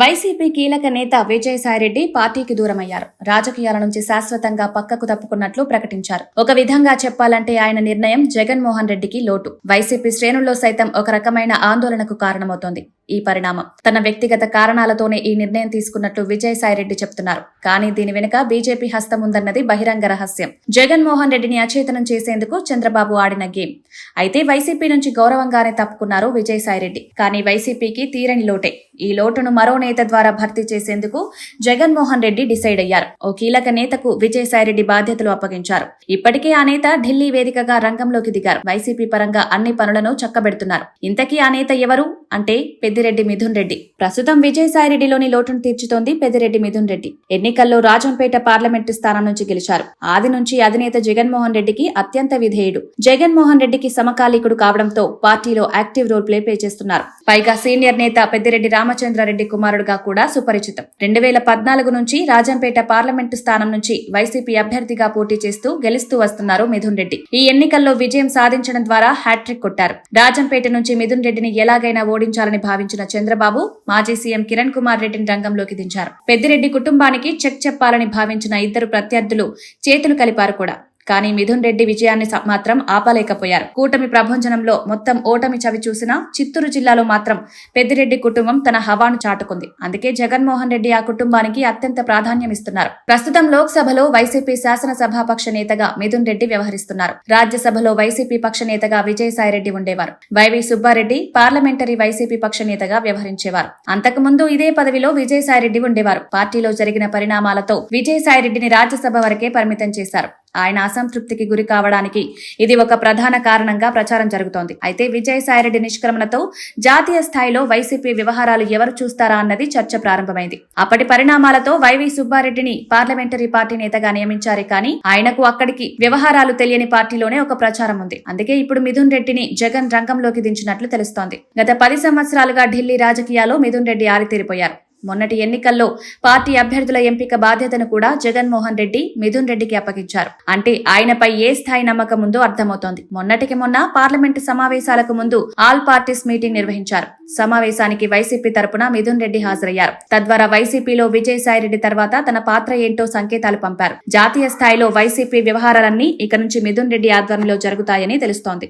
YCP కీలక నేత విజయసాయిరెడ్డి పార్టీకి దూరమయ్యారు. రాజకీయాల నుంచి శాశ్వతంగా పక్కకు తప్పుకున్నట్లు ప్రకటించారు. ఒక విధంగా చెప్పాలంటే ఆయన నిర్ణయం జగన్మోహన్ రెడ్డికి లోటు. వైసీపీ శ్రేణుల్లో సైతం ఒక రకమైన ఆందోళనకు కారణమవుతోంది. ఈ పరిణామం. తన వ్యక్తిగత కారణాలతోనే ఈ నిర్ణయం తీసుకున్నట్లు విజయసాయిరెడ్డి చెప్తున్నారు. కానీ దీని వెనుక బీజేపీ హస్తం ఉందన్నది బహిరంగ రహస్యం. జగన్మోహన్ రెడ్డిని అచేతనం చేసేందుకు చంద్రబాబు ఆడిన గేమ్. అయితే వైసీపీ నుంచి గౌరవంగానే తప్పుకున్నారు విజయసాయిరెడ్డి కానీ వైసీపీకి తీరని లోటే. ఈ లోటును మరో నేత ద్వారా భర్తీ చేసేందుకు జగన్మోహన్ రెడ్డి డిసైడ్ అయ్యారు. ఓ కీలక నేతకు విజయసాయిరెడ్డి బాధ్యతలు అప్పగించారు. ఇప్పటికే ఆ నేత ఢిల్లీ వేదికగా రంగంలోకి దిగారు. వైసీపీ పరంగా అన్ని పనులను చక్కబెడుతున్నారు. ఇంతకీ ఆ నేత ఎవరు? అంటే పెద్దిరెడ్డి మిథున్ రెడ్డి. ప్రస్తుతం విజయసాయిరెడ్డిలోని లోటును తీర్చుతోంది పెద్దిరెడ్డి మిథున్ రెడ్డి. ఎన్నికల్లో రాజంపేట పార్లమెంటు స్థానం నుంచి గెలిచారు. ఆది నుంచి అధినేత జగన్మోహన్ రెడ్డికి అత్యంత విధేయుడు. జగన్మోహన్ రెడ్డికి సమకాలీకుడు కావడంతో పార్టీలో యాక్టివ్ రోల్ ప్లే ప్లే చేస్తున్నారు. పైగా సీనియర్ నేత పెద్దిరెడ్డి రామచంద్రారెడ్డి కుమారుడుగా కూడా సుపరిచితం. రెండు వేల పద్నాలుగు నుంచి రాజంపేట పార్లమెంటు స్థానం నుంచి వైసీపీ అభ్యర్థిగా పోటీ చేస్తూ గెలుస్తూ వస్తున్నారు మిథున్ రెడ్డి. ఈ ఎన్నికల్లో విజయం సాధించడం ద్వారా హ్యాట్రిక్ కొట్టారు. రాజంపేట నుంచి మిథున్ రెడ్డిని ఎలాగైనా ఓడించాలని భావించిన చంద్రబాబు మాజీ సీఎం కిరణ్ కుమార్ రెడ్డిని రంగంలోకి దించారు. పెద్దిరెడ్డి కుటుంబానికి చెక్ చెప్పాలని భావించిన ఇద్దరు ప్రత్యర్థులు చేతులు కలిపారు కూడా. కానీ మిథున్ రెడ్డి విజయాన్ని మాత్రం ఆపలేకపోయారు. కూటమి ప్రభంజనంలో మొత్తం ఓటమి చవి చూసినా చిత్తూరు జిల్లాలో మాత్రం పెద్దిరెడ్డి కుటుంబం తన హవాను చాటుకుంది. అందుకే జగన్మోహన్ రెడ్డి ఆ కుటుంబానికి అత్యంత ప్రాధాన్యం ఇస్తున్నారు ప్రస్తుతం లోక్సభలో వైసీపీ శాసనసభాపక్ష నేతగా మిథున్ రెడ్డి వ్యవహరిస్తున్నారు. రాజ్యసభలో వైసీపీ పక్ష నేతగా విజయసాయిరెడ్డి ఉండేవారు. వైవి సుబ్బారెడ్డి పార్లమెంటరీ వైసీపీ పక్ష నేతగా వ్యవహరించేవారు. అంతకుముందు ఇదే పదవిలో విజయసాయిరెడ్డి ఉండేవారు. పార్టీలో జరిగిన పరిణామాలతో విజయసాయిరెడ్డిని రాజ్యసభ వరకే పరిమితం చేశారు. ఆయన అసంతృప్తికి గురి కావడానికి ఇది ఒక ప్రధాన కారణంగా ప్రచారం జరుగుతోంది. అయితే విజయసాయిరెడ్డి నిష్క్రమణతో జాతీయ స్థాయిలో వైసీపీ వ్యవహారాలు ఎవరు చూస్తారా అన్నది చర్చ ప్రారంభమైంది. అప్పటి పరిణామాలతో వైవి సుబ్బారెడ్డిని పార్లమెంటరీ పార్టీ నేతగా నియమించారే కానీ ఆయనకు అక్కడికి వ్యవహారాలు తెలియని పార్టీలోనే ఒక ప్రచారం ఉంది. అందుకే ఇప్పుడు మిథున్ రెడ్డిని జగన్ రంగంలోకి దించినట్లు తెలుస్తోంది. గత పది సంవత్సరాలుగా ఢిల్లీ రాజకీయాల్లో మిథున్ రెడ్డి ఆరితేరిపోయారు. మొన్నటి ఎన్నికల్లో పార్టీ అభ్యర్థుల ఎంపిక బాధ్యతను కూడా జగన్మోహన్ రెడ్డి మిథున్ రెడ్డికి అప్పగించారు. అంటే ఆయనపై ఏ స్థాయి నమ్మకం ఉందో అర్థమవుతోంది. మొన్నటికి మొన్న పార్లమెంటు సమావేశాలకు ముందు ఆల్ పార్టీస్ మీటింగ్ నిర్వహించారు. సమావేశానికి వైసీపీ తరపున మిథున్ రెడ్డి హాజరయ్యారు. తద్వారా వైసీపీలో విజయసాయిరెడ్డి తర్వాత తన పాత్ర ఏంటో సంకేతాలు పంపారు. జాతీయ స్థాయిలో వైసీపీ వ్యవహారాలన్నీ ఇక నుంచి మిథున్ రెడ్డి ఆధ్వర్యంలో జరుగుతాయని తెలుస్తోంది.